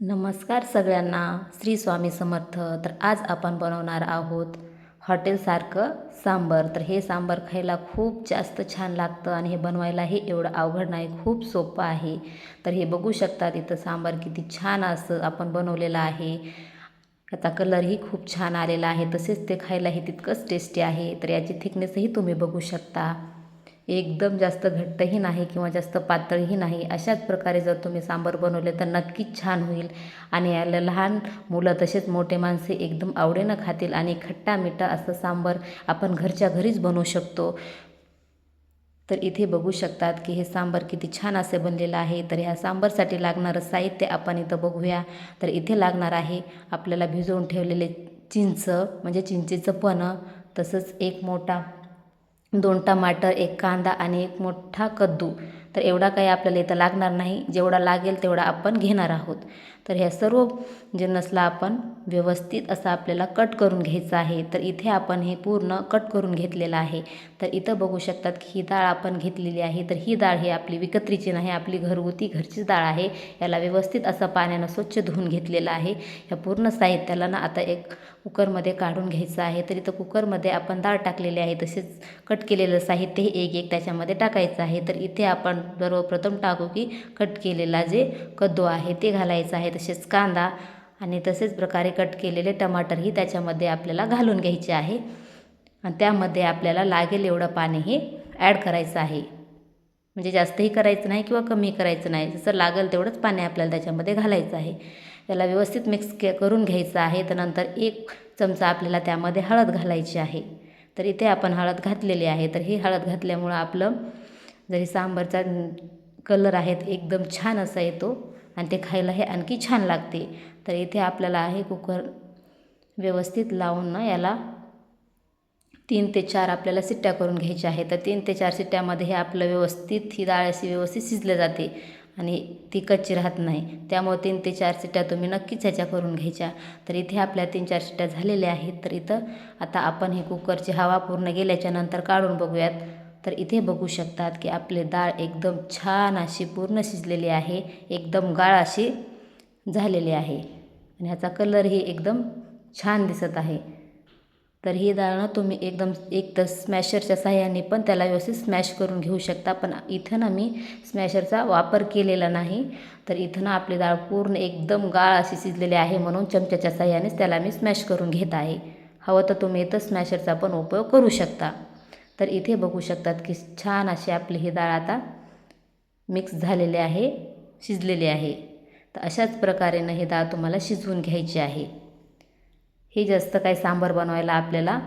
नमस्कार सगळ्यांना श्री स्वामी समर्थ. तर आज आपण बनवणार आहोत हॉटेलसारखं सांबर. तर हे सांबर खायला खूप जास्त छान लागतं आणि हे बनवायलाही एवढं अवघड नाही खूप सोपं आहे. तर हे बघू शकता इथं सांबार किती छान असं आपण बनवलेलं आहे. त्याचा कलरही खूप छान आलेला आहे तसेच ते खायलाही तितकंच टेस्टी आहे. तर याची थिकनेसही तुम्ही बघू शकता. एकदम जास्त घट्टही नाही किंवा जास्त पातळही नाही अशाच प्रकारे जर तुम्ही सांबार बनवले तर नक्कीच छान होईल. आणि याला लहान मुलं तसेच मोठे माणसे एकदम आवडीनं खातील आणि खट्टा मिठा असं सांबार आपण घरच्या घरीच बनवू शकतो. तर इथे बघू शकतात की हे सांबार किती छान असे बनलेलं आहे. तर ह्या सांबारसाठी लागणारं साहित्य आपण इथं बघूया. तर इथे लागणार आहे आपल्याला भिजवून ठेवलेले चिंच म्हणजे चिंचेचं पणं तसंच एक मोठा दोन टमाटर एक कांदा आणि एक मोठा कद्दू. तर एवढा काही आपल्याला इथं लागणार नाही. जेवढा लागेल तेवढा आपण घेणार आहोत. तर ह्या सर्व जिन्नसला आपण व्यवस्थित असं आपल्याला कट करून घ्यायचं आहे. तर इथे आपण हे पूर्ण कट करून घेतलेलं आहे. तर इथं बघू शकतात की ही डाळ आपण घेतलेली आहे. तर ही डाळ ही आपली विकत्रीची नाही आपली घरगुती घरचीच डाळ आहे. याला व्यवस्थित असं पाण्यानं स्वच्छ धुवून घेतलेलं आहे. या पूर्ण साहित्याला ना आता एक कुकरमध्ये काढून घ्यायचं आहे. तर इथं कुकरमध्ये आपण डाळ टाकलेली आहे. तसेच कट केलेलं साहित्य हे एक एक त्याच्यामध्ये टाकायचं आहे. तर इथे आपण सर्वप्रथम टाकू की कट केलेला जे कद्दू आहे ते घालायचं आहे. तसेच कांदा आणि तसेच प्रकारे कट केलेले टमाटरही त्याच्यामध्ये आपल्याला घालून घ्यायचे आहे. आणि त्यामध्ये आपल्याला लागेल एवढं पाणी हे ॲड करायचं आहे. म्हणजे जास्तही करायचं नाही किंवा कमी करायचं नाही. जसं लागेल तेवढंच पाणी आपल्याला त्याच्यामध्ये घालायचं आहे. त्याला व्यवस्थित मिक्स के करून घ्यायचं आहे. तर नंतर एक चमचा आपल्याला त्यामध्ये हळद घालायची आहे. तर इथे आपण हळद घातलेली आहे. तर ही हळद घातल्यामुळं आपलं जरी सांबारचा कलर आहेत एकदम छान असा येतो आणि ते खायला हे आणखी छान लागते. तर इथे आपल्याला आहे कुकर व्यवस्थित लावून ना याला तीन ते चार आपल्याला सिट्ट्या करून घ्यायच्या आहे तर तीन ते चार सिट्ट्यामध्ये हे आपलं व्यवस्थित ही डाळ अशी व्यवस्थित शिजले जाते आणि ती कच्ची राहत नाही. त्यामुळे तीन ते चार सिट्ट्या तुम्ही नक्कीच ह्याच्या करून घ्यायच्या. तर इथे आपल्या तीन चार सिट्ट्या झालेल्या आहेत. तर इथं आता आपण हे कुकरची हवा पूर्ण गेल्याच्यानंतर काढून बघूयात. तर इथे बघू शकतात की आपले डाळ एकदम छान अशी पूर्ण शिजलेली आहे एकदम गाळ अशी झालेली आहे. आणि ह्याचा कलरही एकदम छान दिसत आहे. तर ही डाळ ना तुम्ही एकदम एक तर स्मॅशरच्या साह्याने पण त्याला व्यवस्थित स्मॅश करून घेऊ शकता पण इथं ना मी स्मॅशरचा वापर केलेला नाही. तर इथं ना आपली डाळ पूर्ण एकदम गाळ अशी शिजलेली आहे म्हणून चमच्याच्या साह्यानेच त्याला मी स्मॅश करून घेत आहे. हवं तर तुम्ही इथं स्मॅशरचा पण उपयोग करू शकता. तर इथे बघू शकतात की छान अशी आपली ही डाळ आता मिक्स झालेली आहे शिजलेली आहे. तर अशाच प्रकारेनं ही डाळ तुम्हाला शिजवून घ्यायची आहे. हे जास्त काही सांबार बनवायला आपल्याला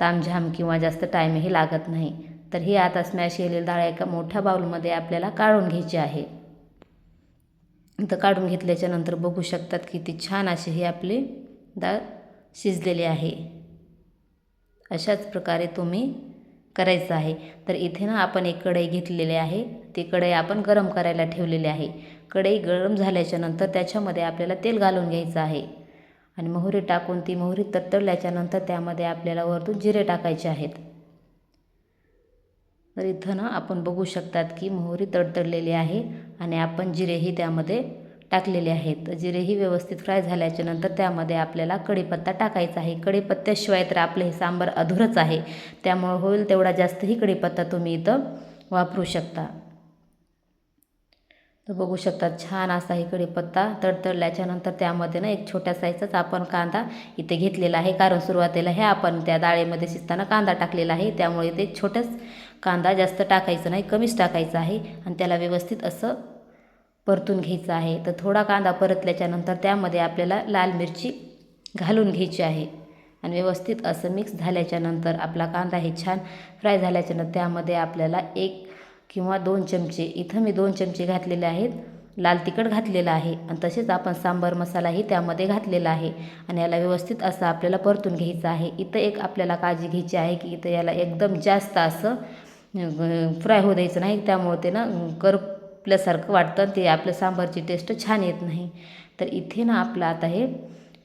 तामझाम किंवा जास्त टाईमही लागत नाही. तर ही आता स्मॅश केलेली डाळ एका मोठ्या बाउलमध्ये आपल्याला काढून घ्यायची आहे. तर काढून घेतल्याच्यानंतर बघू शकतात की ती छान अशी ही आपली डाळ शिजलेली आहे. अशाच प्रकारे तुम्ही करायचं आहे. तर इथे ना आपण एक कढई घेतलेली आहे. ती कढई आपण गरम करायला ठेवलेली आहे. कढई गरम झाल्याच्यानंतर त्याच्यामध्ये आपल्याला तेल घालून घ्यायचं आहे. आणि मोहरी टाकून ती मोहरी तडतडल्याच्या नंतर त्यामध्ये आपल्याला वरतून जिरे टाकायचे आहेत. तर इथं ना आपण बघू शकतात की मोहरी तडतडलेली आहे आणि आपण जिरेही त्यामध्ये टाकलेले आहेत. जिरेही व्यवस्थित फ्राय झाल्याच्यानंतर त्यामध्ये आपल्याला कढीपत्ता टाकायचा आहे. कढीपत्त्याशिवाय तर आपलं हे सांबार अधुरच आहे. त्यामुळं होईल तेवढा जास्तही कढीपत्ता तुम्ही इथं वापरू शकता. तर बघू शकता छान असा हे कढीपत्ता तडतडल्याच्या नंतर त्यामध्ये ना एक छोट्या साईजचाच आपण कांदा इथे घेतलेला आहे. कारण सुरुवातीला हे आपण त्या डाळीमध्ये शिजताना कांदा टाकलेला आहे. त्यामुळे ते छोट्याच कांदा जास्त टाकायचं नाही कमीच टाकायचं आहे. आणि त्याला व्यवस्थित असं परतून घ्यायचं आहे. तर थोडा कांदा परतल्याच्यानंतर त्यामध्ये आपल्याला लाल मिरची घालून घ्यायची आहे. आणि व्यवस्थित असं मिक्स झाल्याच्यानंतर आपला कांदा हे छान फ्राय झाल्याच्यानंतर त्यामध्ये आपल्याला एक किंवा दोन चमचे इथं मी दोन चमचे घातलेले आहेत. लाल तिखट घातलेलं आहे. आणि तसेच आपण सांबार मसालाही त्यामध्ये घातलेला आहे. आणि याला व्यवस्थित असं आपल्याला परतून घ्यायचं आहे. इथं एक आपल्याला काळजी घ्यायची आहे की इथं याला एकदम जास्त असं फ्राय होऊ द्यायचं नाही. त्यामुळे ते ना कर आपल्यासारखं वाटतं ते आपल्या सांबारची टेस्ट छान येत नाही. तर इथे ना आपलं आता हे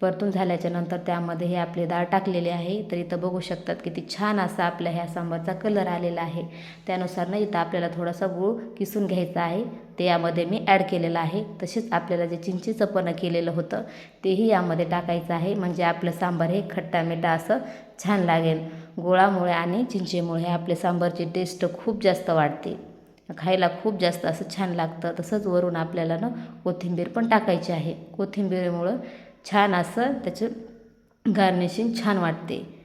परतून झाल्याच्यानंतर त्यामध्ये हे आपले डाळ टाकलेले आहे. तर इथं बघू शकतात किती छान असा आपल्या ह्या सांबारचा कलर आलेला आहे. त्यानुसार ना इथं आपल्याला थोडासा गूळ किसून घ्यायचा आहे. ते यामध्ये मी ॲड केलेलं आहे. तसेच आपल्याला जे चिंचेचं पण केलेलं होतं तेही यामध्ये टाकायचं आहे. म्हणजे आपलं सांबार हे खट्टा मिठा असं छान लागेल. गुळामुळे आणि चिंचेमुळे आपले सांबारची टेस्ट खूप जास्त वाढते. खायला खूप जास्त असं छान लागतं. तसंच वरून आपल्याला ना कोथिंबीर पण टाकायची आहे. कोथिंबीरमुळं छान असं त्याचं गार्निशिंग छान वाटते.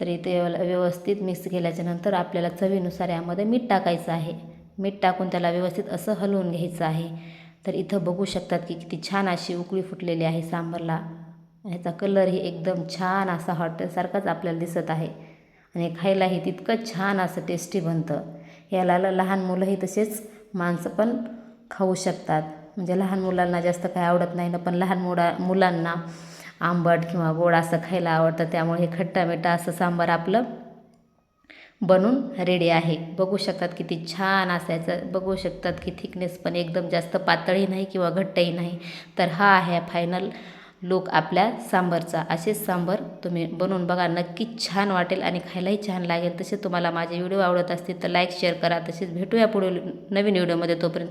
तर इथे व्यवस्थित मिक्स केल्याच्यानंतर आपल्याला चवीनुसार यामध्ये मीठ टाकायचं आहे. मीठ टाकून त्याला व्यवस्थित असं हलवून घ्यायचं आहे. तर इथं बघू शकतात की किती छान अशी उकळी फुटलेली आहे सांबरला. ह्याचा कलरही एकदम छान असा हॉटेलसारखाच आपल्याला दिसत आहे. आणि खायलाही तितकं छान असं टेस्टी बनतं. याला लहान मुलंही तसेच माणसं पण खाऊ शकतात. म्हणजे लहान मुलांना जास्त काही आवडत नाही ना पण लहान मुला मुलांना आंबट किंवा गोड असं खायला आवडतं. त्यामुळे हे खट्टा मिठा असं सांबार आपलं बनून रेडी आहे. बघू शकतात किती छान असायचं. बघू शकतात की थिकनेस पण एकदम जास्त पातळही नाही किंवा घट्टही नाही. तर हा आहे फायनल लोक आपल्या सांबारचा असेच सांबार तुम्ही बनवून बघा. नक्कीच छान वाटेल आणि खायलाही छान लागेल. तसे तुम्हाला माझे व्हिडिओ आवडत असतील तर लाईक शेअर करा. तसेच भेटूया पुढे नवीन व्हिडिओमध्ये तोपर्यंत